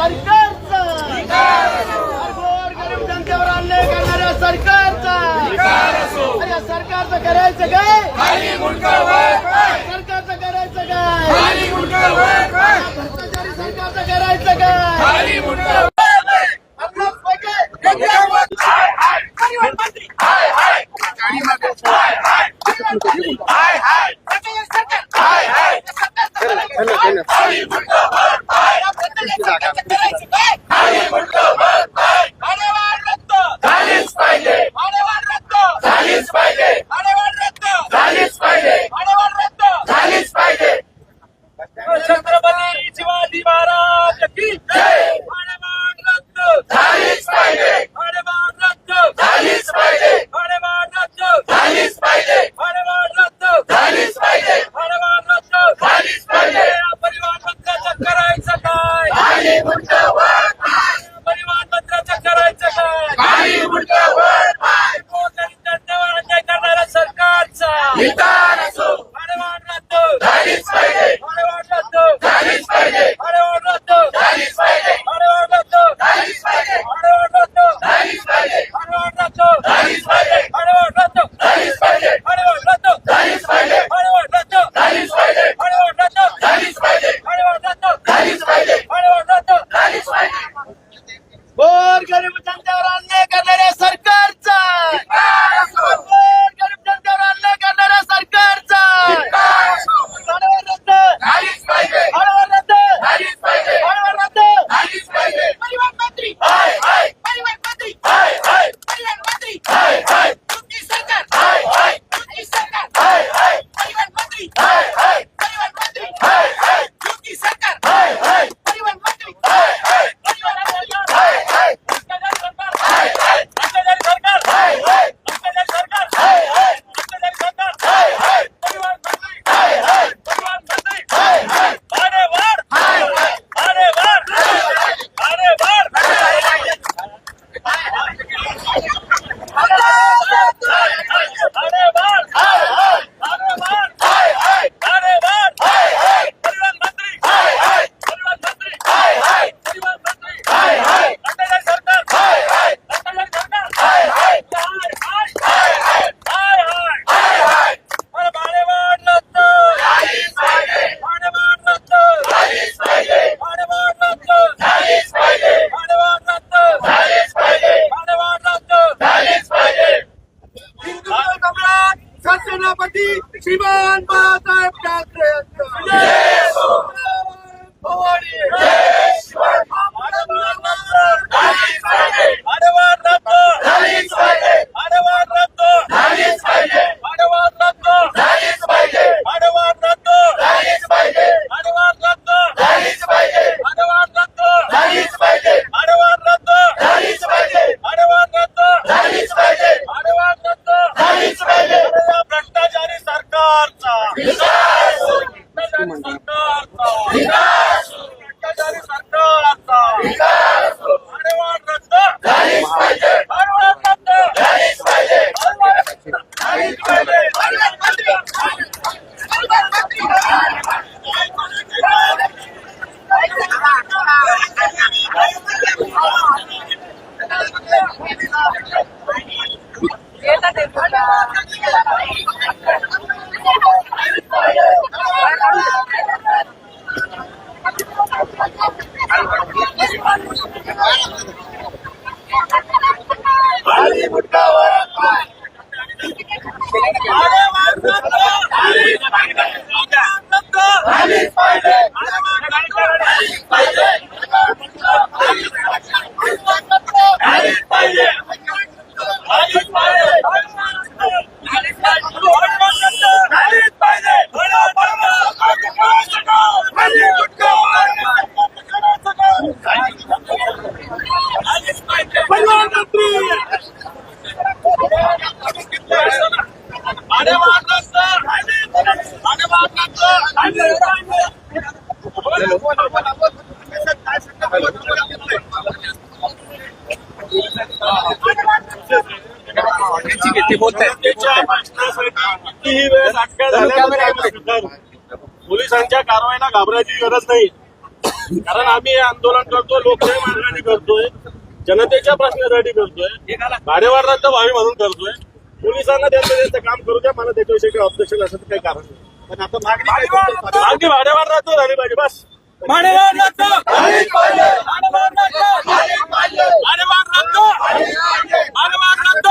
सरकारचा. गरीब जनतेवर अन्याय करणाऱ्या सरकारचा. अरे सरकारचं करायचं काय? सरकारचं करायचं काय? भ्रष्टाचारी सरकारचं करायचं काय? Hollywood. টাকা One more time, Congress! Yes! Yes! Mutha पोलिसांच्या कारवाईला घाबरायची गरज नाही. कारण आम्ही हे आंदोलन करतोय लोकशाही मार्गाने करतोय जनतेच्या प्रश्नासाठी करतोय भाडेवार भावी म्हणून करतोय. पोलिसांना त्यांचं त्यांचं काम करू द्या मला त्याच्याविषयी काही ऑब्जेक्शन असं काही कारण नाही. पण आता मागणी भाडेवाढ रद्द झाली पाहिजे बस भाडेवाढ रद्द भाडेवाढ रद्द भाडेवाढ रद्द भाडेवाढ रद्द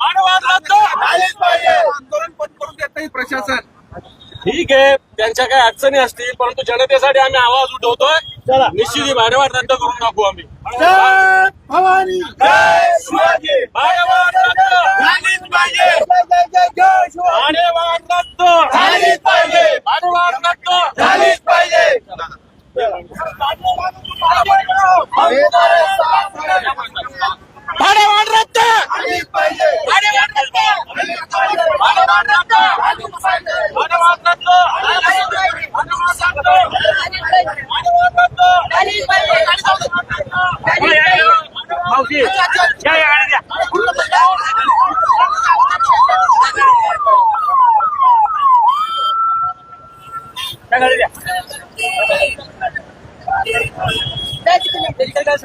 भाडेवाढ रद्द आंदोलन पण करू देत नाही प्रशासन ठीक आहे त्यांच्या काही अडचणी असतील परंतु जनतेसाठी आम्ही आवाज उठवतोय चला निश्चित ही भाडेवाढ रद्द करून टाकू आम्ही जय भवानी भाडेवाढ रद्द झालीच पाहिजे भाडेवाढ रद्द झालीच पाहिजे भाडेवाढ रद्द झालीच पाहिजे भाडेवाढ रद्द भाडेवाढ रद्द भाडेवाढ रद्द भाडेवाढ रद्द मावशी या या गाडी द्या त्या गाडी द्या झालीच पाहिजे झालीच